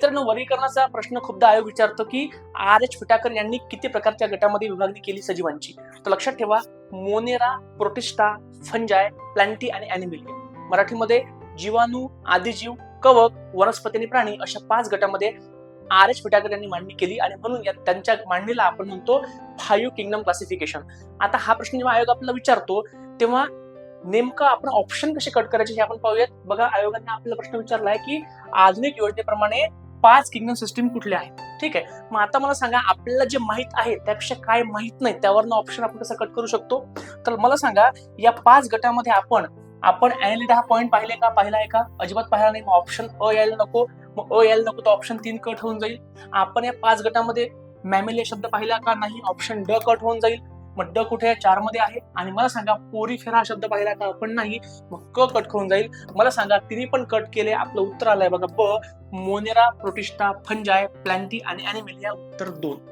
मित्रांनो वर्गीकरणाचा प्रश्न खूपदा आयोग विचारतो की आर एच फिटाकर यांनी किती प्रकारच्या गटामध्ये विभागणी केली सजीवांची? तर लक्षात ठेवा मोनेरा प्रोटिस्टा फंजाय प्लॅन्टी आणि अॅनिमिलिया मराठीमध्ये जीवाणू आदिजीव कवक वनस्पती आणि प्राणी अशा पाच गटामध्ये आर एच फिटाकर यांनी मांडणी केली आणि म्हणून या त्यांच्या मांडणीला आपण म्हणतो फायू किंगडम क्लासिफिकेशन. आता हा प्रश्न जेव्हा आयोग आपल्याला विचारतो तेव्हा नेमकं आपण ऑप्शन कसे कट करायचे हे आपण पाहूयात. बघा आयोगाने आपला प्रश्न विचारला आहे की आधुनिक योजनेप्रमाणे पाच किंगडम सिस्टीम कुठल्या आहेत? ठीक आहे? मग आता मला सांगा आपल्याला जे माहीत आहे त्यापेक्षा काय माहीत नाही त्यावरनं ऑप्शन आपण कसं कट करू शकतो? तर मला सांगा या पाच गटामध्ये आपण आपण अॅनिलिडा हा पॉईंट पाहिले का पाहिला आहे का? अजिबात पाहिला नाही. मग ऑप्शन अ यायला नको. मग अ यायला नको तर ऑप्शन तीन कट होऊन जाईल. आपण या पाच गटामध्ये मॅमेलिया शब्द पाहिला का नाही? ऑप्शन ड कट होऊन जाईल. मग ड कुठे आहे? चारमध्ये आहे. आणि मला सांगा पोरीफेरा हा शब्द पाहिला का? आपण नाही. मग क कट करून जाईल. मला सांगा तिने पण कट केले. आपलं उत्तर आलंय बघा. ब मोनेरा प्रोटिस्टा फंजाय प्लॅन्टी आणि अॅनिमेलिया उत्तर दोन.